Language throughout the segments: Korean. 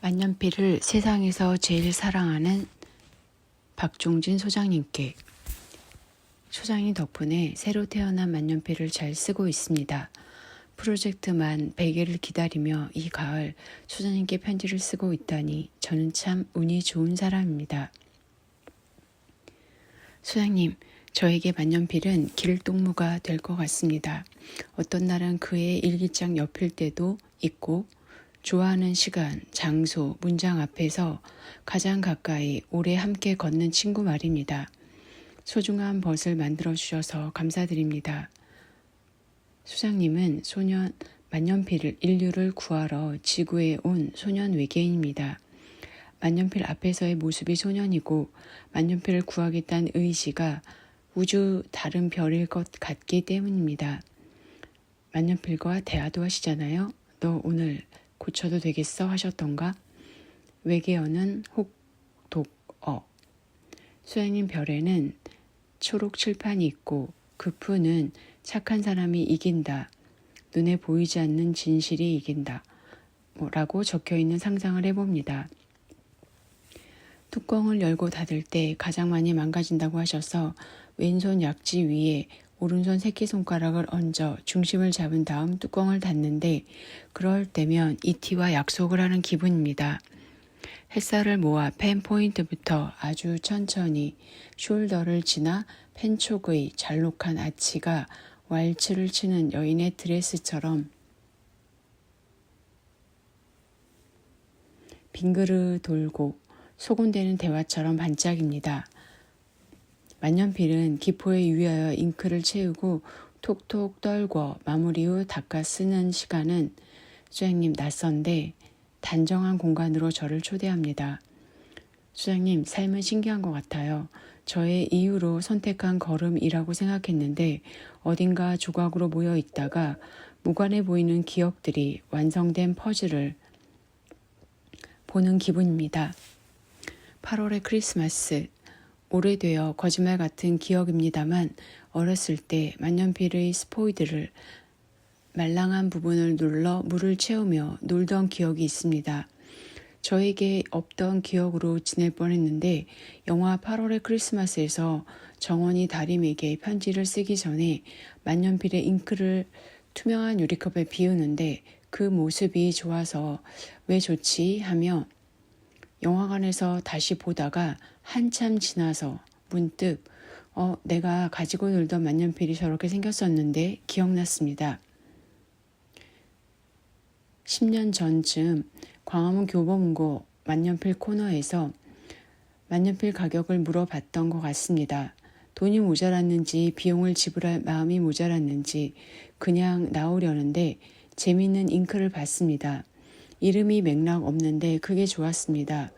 만년필을 세상에서 제일 사랑하는 박종진 소장님께 소장님 덕분에 새로 태어난 만년필을 잘 쓰고 있습니다. 프로젝트만 100일을 기다리며 이 가을 소장님께 편지를 쓰고 있다니 저는 참 운이 좋은 사람입니다. 소장님, 저에게 만년필은 길동무가 될 것 같습니다. 어떤 날은 그의 일기장 옆일 때도 있고 좋아하는 시간, 장소, 문장 앞에서 가장 가까이 오래 함께 걷는 친구 말입니다. 소중한 벗을 만들어 주셔서 감사드립니다. 수장님은 소년 만년필을 인류를 구하러 지구에 온 소년 외계인입니다. 만년필 앞에서의 모습이 소년이고 만년필을 구하겠다는 의지가 우주 다른 별일 것 같기 때문입니다. 만년필과 대화도 하시잖아요. 너 오늘 고쳐도 되겠어 하셨던가? 외계어는 혹, 독, 어. 수양님 별에는 초록 칠판이 있고 그 푸는 착한 사람이 이긴다. 눈에 보이지 않는 진실이 이긴다. 뭐라고 적혀 있는 상상을 해봅니다. 뚜껑을 열고 닫을 때 가장 많이 망가진다고 하셔서 왼손 약지 위에 오른손 새끼손가락을 얹어 중심을 잡은 다음 뚜껑을 닫는데 그럴 때면 이티와 약속을 하는 기분입니다. 햇살을 모아 펜 포인트부터 아주 천천히 숄더를 지나 펜촉의 잘록한 아치가 왈츠를 치는 여인의 드레스처럼 빙그르 돌고 소곤대는 대화처럼 반짝입니다. 만년필은 기포에 유의하여 잉크를 채우고 톡톡 떨궈 마무리 후 닦아 쓰는 시간은 수장님 낯선데 단정한 공간으로 저를 초대합니다. 수장님, 삶은 신기한 것 같아요. 저의 이유로 선택한 걸음이라고 생각했는데 어딘가 조각으로 모여 있다가 무관해 보이는 기억들이 완성된 퍼즐을 보는 기분입니다. 8월의 크리스마스. 오래되어 거짓말 같은 기억입니다만 어렸을 때 만년필의 스포이드를 말랑한 부분을 눌러 물을 채우며 놀던 기억이 있습니다. 저에게 없던 기억으로 지낼 뻔했는데 영화 8월의 크리스마스에서 정원이 다림에게 편지를 쓰기 전에 만년필의 잉크를 투명한 유리컵에 비우는데 그 모습이 좋아서 왜 좋지 하며 영화관에서 다시 보다가 한참 지나서 문득 어, 내가 가지고 놀던 만년필이 저렇게 생겼었는데 기억났습니다. 10년 전쯤 광화문 교보문고 만년필 코너에서 만년필 가격을 물어봤던 것 같습니다. 돈이 모자랐는지 비용을 지불할 마음이 모자랐는지 그냥 나오려는데 재미있는 잉크를 봤습니다. 이름이 맥락 없는데 그게 좋았습니다.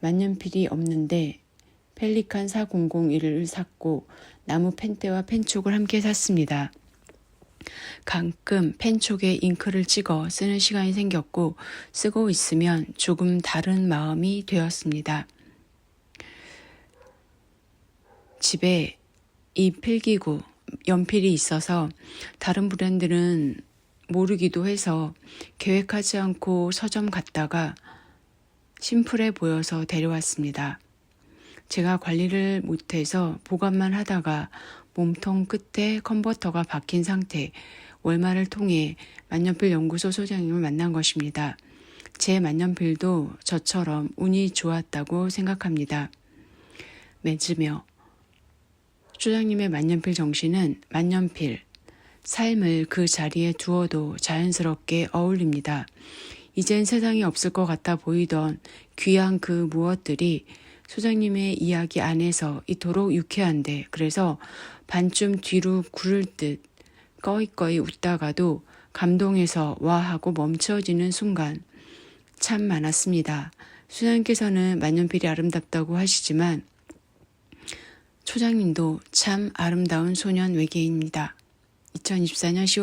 만년필이 없는데 펠리칸 4001을 샀고 나무 펜대와 펜촉을 함께 샀습니다. 가끔 펜촉에 잉크를 찍어 쓰는 시간이 생겼고 쓰고 있으면 조금 다른 마음이 되었습니다. 집에 이 필기구, 연필이 있어서 다른 브랜드는 모르기도 해서 계획하지 않고 서점 갔다가 심플해 보여서 데려왔습니다. 제가 관리를 못해서 보관만 하다가 몸통 끝에 컨버터가 박힌 상태, 월말을 통해 만년필 연구소 소장님을 만난 것입니다. 제 만년필도 저처럼 운이 좋았다고 생각합니다. 맺으며 소장님의 만년필 정신은 만년필, 삶을 그 자리에 두어도 자연스럽게 어울립니다. 이젠 세상에 없을 것 같아 보이던 귀한 그 무엇들이 소장님의 이야기 안에서 이토록 유쾌한데 그래서 반쯤 뒤로 구를 듯 꺼이꺼이 웃다가도 감동해서 와 하고 멈춰지는 순간 참 많았습니다. 수장님께서는 만년필이 아름답다고 하시지만 초장님도 참 아름다운 소년 외계인입니다. 2024년 10월